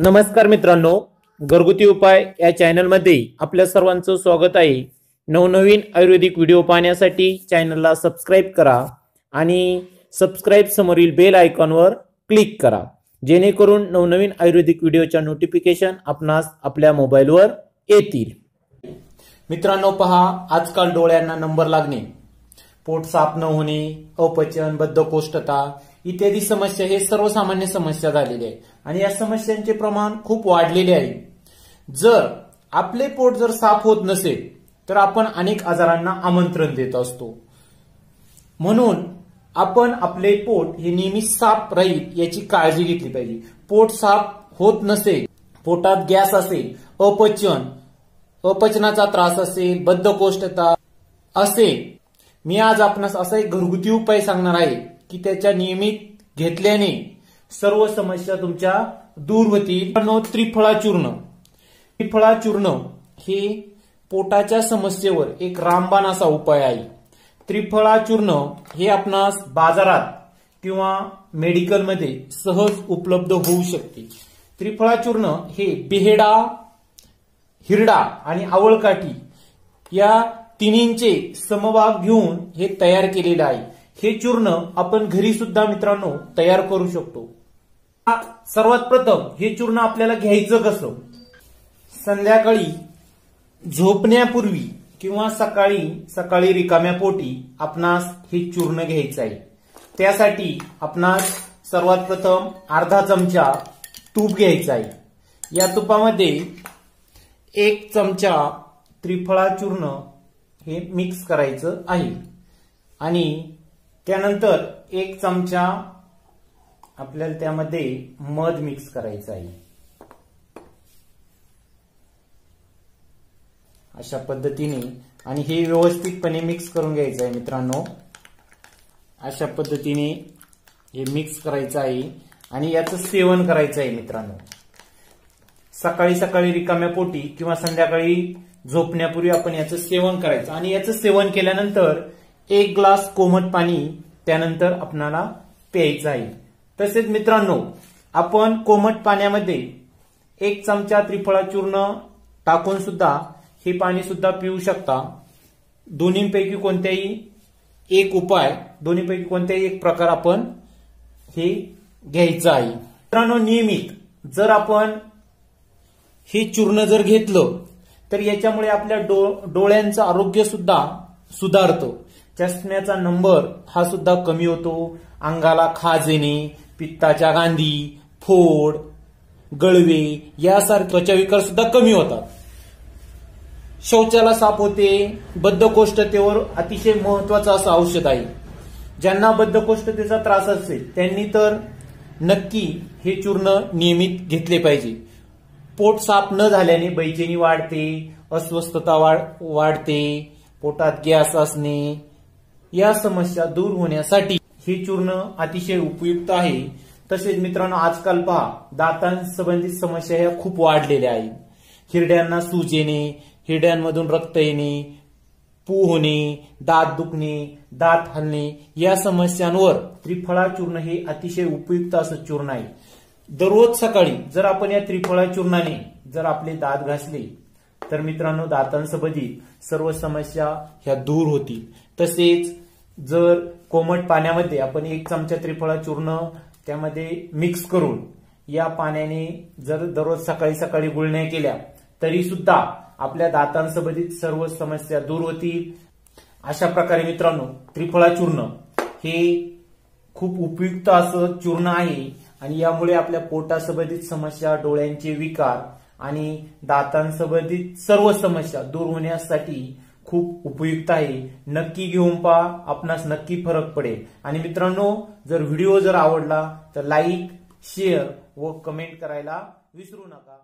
नमस्कार मित्रांनो घरगुती उपाय या चॅनलमध्ये आपल्या सर्वांचं स्वागत आहे. नवनवीन आयुर्वेदिक व्हिडिओ पाहण्यासाठी चॅनलला सबस्क्राईब करा आणि सबस्क्राईब समोरील बेल आयकॉनवर क्लिक करा. जेणेकरून नवनवीन आयुर्वेदिक व्हिडिओच्या नोटिफिकेशन आपणास आपल्या मोबाईलवर येतील. मित्रांनो पहा आजकाल डोळ्यांना नंबर लागणे. पोट साफ न होणे अपचन बद्धकोष्ठता इत्यादी समस्या हे सर्वसामान्य समस्या झालेल्या आहेत. आणि या समस्यांचे प्रमाण खूप वाढलेले आहे. जर आपले पोट जर साफ होत नसेल तर आपण अनेक आजारांना आमंत्रण देत असतो. म्हणून आपण आपले पोट हे नेहमी साफ राहील याची काळजी घेतली पाहिजे. पोट साफ होत नसेल पोटात गॅस असेल अपचन अपचनाचा त्रास असेल बद्धकोष्ठता असेल मी आज आपणास असा एक घरगुती उपाय सांगणार आहे की त्याच्या नियमित घेतल्याने सर्व समस्या तुमच्या दूर होतील. त्रिफळाचूर्ण. त्रिफळाचूर्ण हे पोटाच्या समस्येवर एक रामबाण असा उपाय आहे. त्रिफळाचूर्ण हे आपणास बाजारात किंवा मेडिकलमध्ये सहज उपलब्ध होऊ शकते. त्रिफळाचूर्ण हे बेहेडा हिरडा आणि आवळकाठी या तिन्हींचे समभाग घेऊन हे तयार केलेलं आहे. हे चूर्ण आपण घरी सुद्धा मित्रांनो तयार करू शकतो. सर्वात प्रथम हे चूर्ण आपल्याला घ्यायचं कसं? संध्याकाळी झोपण्यापूर्वी किंवा सकाळी सकाळी रिकाम्या पोटी आपणास हे चूर्ण घ्यायचं आहे. त्यासाठी आपणास सर्वात प्रथम अर्धा चमचा तूप घ्यायचा आहे. या तुपामध्ये एक चमचा त्रिफळा चूर्ण हे मिक्स करायचं आहे. आणि त्यानंतर एक चमचा आपल्याला त्यामध्ये मध मिक्स करायचं आहे. अशा पद्धतीने आणि हे व्यवस्थितपणे मिक्स करून घ्यायचं आहे मित्रांनो. अशा पद्धतीने हे मिक्स करायचं आहे आणि याचं सेवन करायचं आहे मित्रांनो. सकाळी सकाळी रिकाम्या पोटी किंवा संध्याकाळी झोपण्यापूर्वी आपण याचं सेवन करायचं. आणि याचं सेवन केल्यानंतर एक ग्लास कोमट पाणी त्यानंतर आपणाला प्यायचं आहे. तसेच मित्रांनो आपण कोमट पाण्यामध्ये एक चमचा त्रिफळा चूर्ण टाकून सुद्धा हे पाणी सुद्धा पिऊ शकता. दोन्हीपैकी कोणत्याही एक उपाय दोन्हीपैकी कोणत्याही एक प्रकार आपण हे घ्यायचं आहे. मित्रांनो नियमित जर आपण हे चूर्ण जर घेतलं तर याच्यामुळे आपल्या डो डोळ्यांचं आरोग्य सुद्धा सुधारतं. चष्म्याचा नंबर हा सुद्धा कमी होतो. अंगाला खाज येणे पित्ताच्या गांधी फोड गळवे यासारखे त्वचाविकार सुद्धा कमी होतात. शौचाला साफ होते बद्धकोष्ठतेवर अतिशय महत्वाचं असं औषध आहे. ज्यांना बद्धकोष्ठतेचा त्रास असेल त्यांनी तर नक्की हे चूर्ण नियमित घेतले पाहिजे. पोट साफ न झाल्याने बैचेनी वाढते अस्वस्थता वाढते पोटात गॅस असणे या समस्या दूर होण्यासाठी हे चूर्ण अतिशय उपयुक्त आहे. तसेच मित्रांनो आजकाल पहा दातांसंबंधित समस्या ह्या खूप वाढलेल्या आहेत. हिरड्यांना सूज येणे हिरड्यांमधून रक्त येणे पू होणे दात दुखणे दात हलणे या समस्यांवर त्रिफळा चूर्ण हे अतिशय उपयुक्त असं चूर्ण आहे. दररोज सकाळी जर आपण या त्रिफळा चूर्णाने जर आपले दात घासले तर मित्रांनो दातांसंबंधित सर्व समस्या ह्या दूर होतील. तसेच जर कोमट पाण्यामध्ये आपण एक चमचा त्रिफळा चूर्ण त्यामध्ये मिक्स करून या पाण्याने जर दररोज सकाळी सकाळी गुळण्या केल्या तरी सुद्धा आपल्या दातांसंबंधित सर्व समस्या दूर होतील. अशा प्रकारे मित्रांनो त्रिफळा चूर्ण हे खूप उपयुक्त असं चूर्ण आहे. आणि यामुळे आपल्या पोटासंबंधित समस्या डोळ्यांचे विकार आणि दातांसंबंधित सर्व समस्या दूर होण्यासाठी खूप उपयुक्त आहे. नक्की घेऊन पहा आपणास नक्की फरक पडेल. आणि मित्रांनो जर व्हिडिओ जर आवडला तर लाईक शेअर व कमेंट करायला विसरू नका.